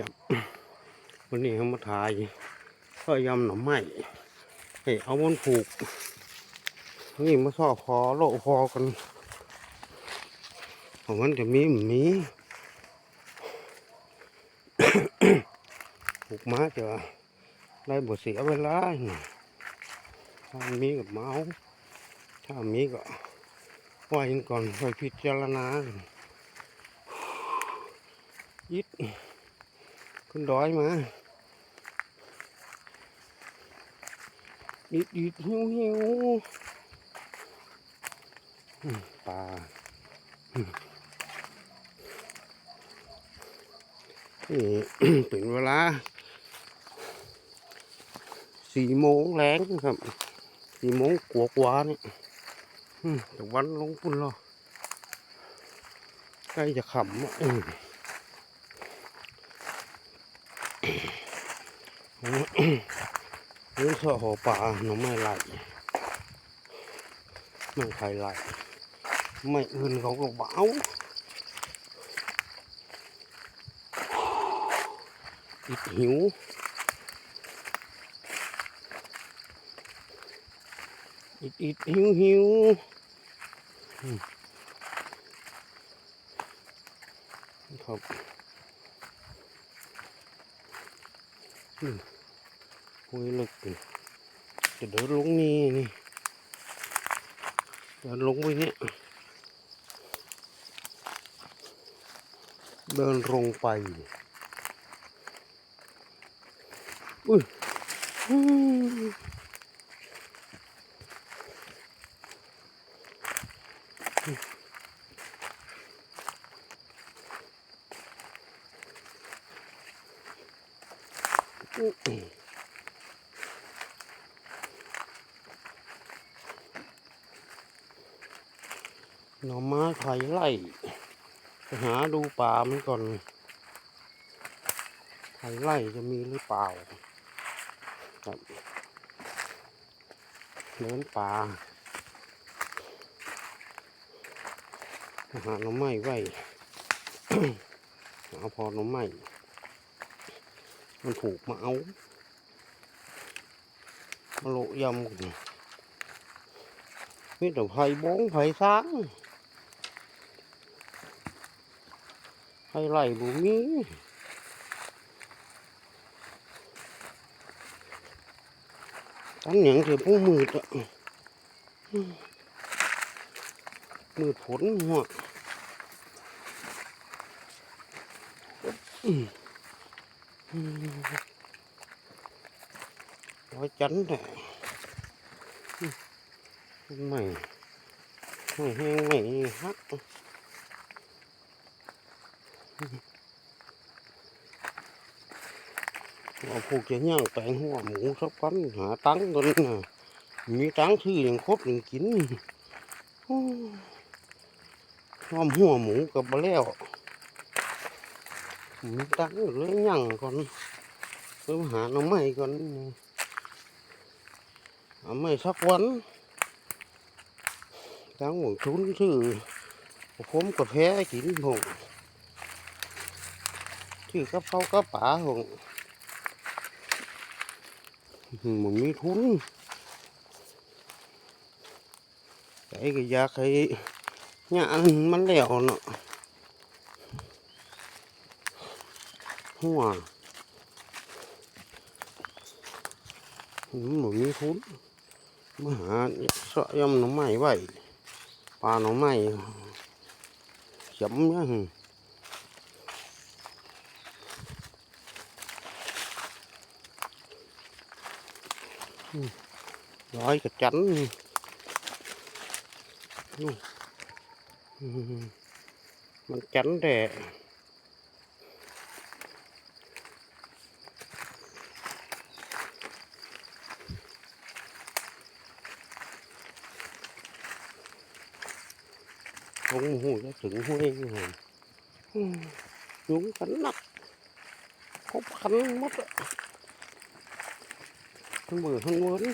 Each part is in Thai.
จับ วันนี้เขามาถ่ายก็ยำหน่อไม้ให้เอามันผูก นี่มาซ่อคอโลคอกันของมันจะมีหมีผูกม้าจะได้บทเสียเวลาถ้ามีกับเมาถ้ามีก็ไหวก่อนไปพิจารณายิด ขึ้นดอยมาอิดอิดหิวหิวปลานี่ถึงเวลาสี่โมงแรงครับสี่โมงกว่ากว่านี่แต่วันลงปุ่นหรอใกล้จะขำอะ อืมนี่สอหอป่าหน่อไม้ไหลไม่ไผ่ไหลไม่อื่นเขาก็เบาอิดหิวอิดอิดหิวหิวอืมครับอืม คุยลึกอยู่จะเดินลงนี่นี่เดินลงไปเนี่ยเดินลงไปอุ้ยอืม หน่อไม้ไผ่ไล่ไปหาดูป่ามันก่อนไผ่ไล่จะมีหรือเปล่าครับเดินป่าหาหน่อไม้ไว้เอาพอหน่อไม้มันถูกมาเอามาโลยำกันมีแต่ไผ่บงไผ่ซ้าง ไผ่ไหลบุมีตั้งหยังเถอะผู้มืดอะมืดฝนหัวอืมอืมไว้จันแหละไม่ไม่แห้งไม่ฮัก ว่าพวกจะย่างแปลงหัวหมูสักพันหาตังค์ตันนะมีตังค์ซื้ออย่างครบอย่างกินโอ้อมหัวหมูกับมาแล้วมีตังค์เลยย่างก่อนไปหาหน้ำไม้ก่อนเอาไม่สักวันตั้งหมดทุนซื้อผมกาแฟกินผมชื่อกับเขากับป๋าผม มันมีทุนแต่ก็อยากให้งานมันแล้วเนาะหัวมันมีทุนมาหาสะยำหน่อไม้ไว้ปลาหน่อไม้ chấm nhá hừ. Ừ. Ừ. Đói cả chắn. Ừ. Ừ. Mình chắn để Không hùi nó trứng huê rồi xuống cắn nặng Khóc khắn mất ạ. ทั้งเบื่อทั้งวิร์น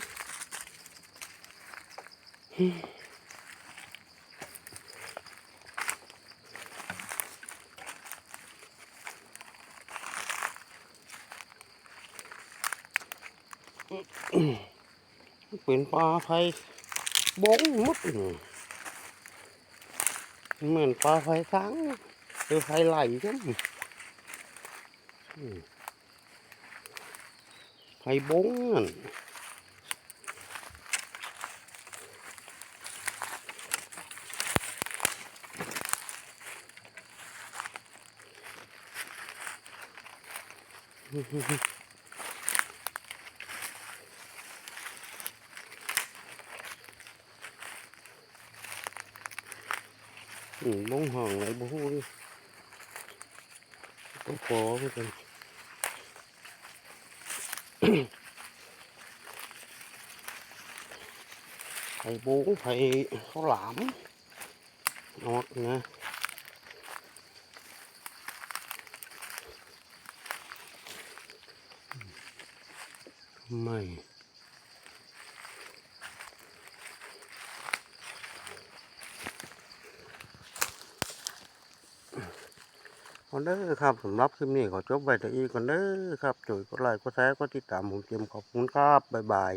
เป็นปลาไฟบงมุดเหมือนปลาไฟสังหรือไฟไหลกัน อืมไฟบงนั่น Ừ, bóng hòn lại bố đi có khó với con thầy bốn thầy có lãm. Ngọt nè mày. อนเด้อครับสำหรับคลิปนี้ขอจบไว้แต่อีกก่อนเด้อครับจุ๋ยกดไลค์กดแชร์กดติดตามผมเตรียมขอบคุณครับบ๊ายบาย